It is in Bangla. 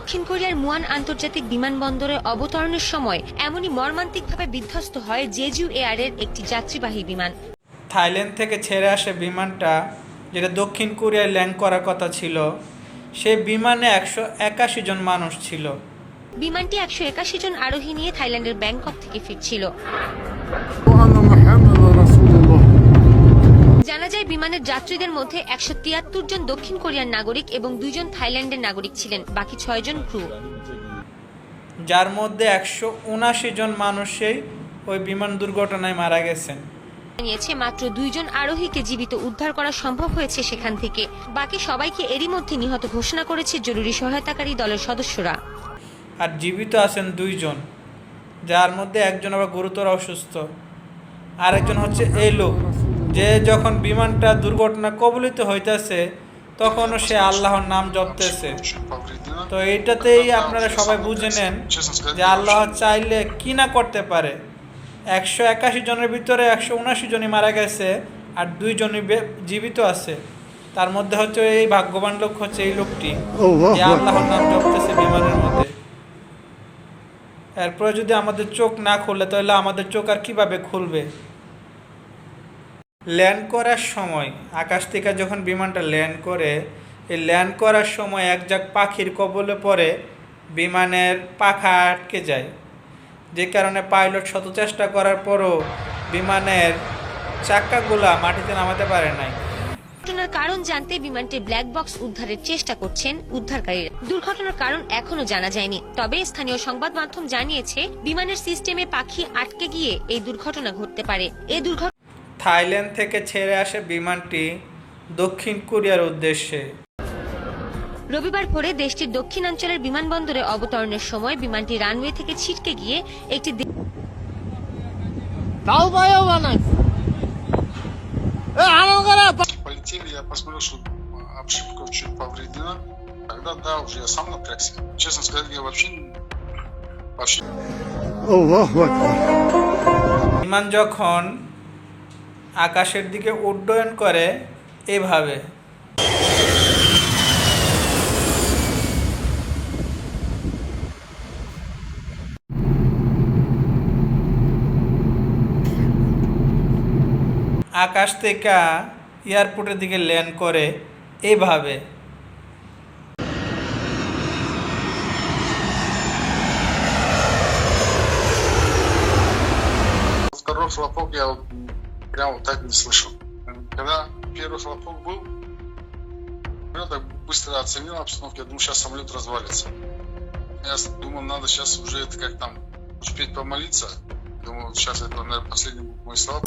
দক্ষিণ কোরিয়ার মুয়ান আন্তর্জাতিক বিমানবন্দরে অবতরণের সময় এমনই মর্মান্তিকভাবে বিধ্বস্ত হয় জেজু এয়ারের একটি যাত্রীবাহী বিমান। থাইল্যান্ড থেকে ছেড়ে আসে বিমানটা যেটা দক্ষিণ কোরিয়ায় ল্যান্ড করার কথা ছিল সেই বিমানে একশো একাশি জন মানুষ ছিল। বিমানটি একশো একাশি জন আরোহী নিয়ে থাইল্যান্ডের ব্যাংকক থেকে ফিরছিল। জানা যায় বিমানের যাত্রীদের মধ্যে একশো তিয়াত্তর জন দক্ষিণ কোরিয়ার নাগরিক এবং দুইজন থাইল্যান্ডের নাগরিক ছিলেন বাকি ছয়জন ক্রু। যার মধ্যে একশো উনাশি জন মানুষই ওই বিমান দুর্ঘটনায় মারা গেছেন। জানিয়েছে মাত্র দুইজন আরোহীকে জীবিত উদ্ধার করা সম্ভব হয়েছে সেখান থেকে। বাকি সবাইকে এরই মধ্যে নিহত ঘোষণা করেছে জরুরি সহায়তাকারী দলের সদস্যরা। আর জীবিত আছেন দুইজন যার মধ্যে একজন আবার গুরুতর অসুস্থ আরেকজন হচ্ছে এই লোক। যে যখন বিমানটা দুর্ঘটনা কবলিত হইতেছে তখনও সে আল্লাহর নাম জপতেছে। তো এটাতেই আপনারা সবাই বুঝে নেন যে আল্লাহ চাইলে কি না করতে পারে। একশো একাশি জনের ভিতরে একশো উনাশি জনই মারা গেছে আর দুই জনই জীবিত আছে। তার মধ্যে হচ্ছে এই ভাগ্যবান লোক হচ্ছে এই লোকটি যে আল্লাহর নাম জপতেছে বিমানের মধ্যে। এরপরে যদি আমাদের চোখ না খুললে তাহলে আমাদের চোখ আর কীভাবে খুলবে? ল্যান্ড করার সময়, আকাশ থেকে যখন বিমানটা ল্যান্ড করে, এই ল্যান্ড করার সময় এক যাক পাখির কবলে পড়ে, বিমানের পাখা আটকে যায়। যে কারণে পাইলট শত চেষ্টা করার পরও বিমানের চাক্কাগুলা মাটিতে নামাতে পারে নাই। দুর্ঘটনার কারণ জানতে বিমানটি ব্ল্যাক বক্স উদ্ধারের চেষ্টা করছেন উদ্ধারকারীরা। দুর্ঘটনার কারণ এখনও জানা যায়নি, তবে স্থানীয় সংবাদ মাধ্যম জানিয়েছে, বিমানের সিস্টেমে পাখি আটকে গিয়ে এই দুর্ঘটনা ঘটতে পারে। এই দুর্ঘটনা থাইল্যান্ড থেকে ছেড়ে আসে বিমানটি দক্ষিণ কোরিয়ার উদ্দেশ্যে। রবিবার পরে দেশটির দক্ষিণ অঞ্চলের বিমানবন্দরে অবতরণের সময় বিমানটি রানওয়ে থেকে ছিটকে গিয়ে একটি বিমান যখন আকাশের দিকে উড্ডয়ন করে এভাবে আকাশ থেকে এয়ারপোর্টের দিকে ল্যান্ড করে এইভাবে второй хлопок я вот Прям вот так не слышал. Когда первый хлопок был, я так быстро оценил обстановку, я думаю, сейчас самолет развалится. Я думал, надо сейчас уже это как там успеть помолиться. Думаю, сейчас это, наверное, последний мой слова.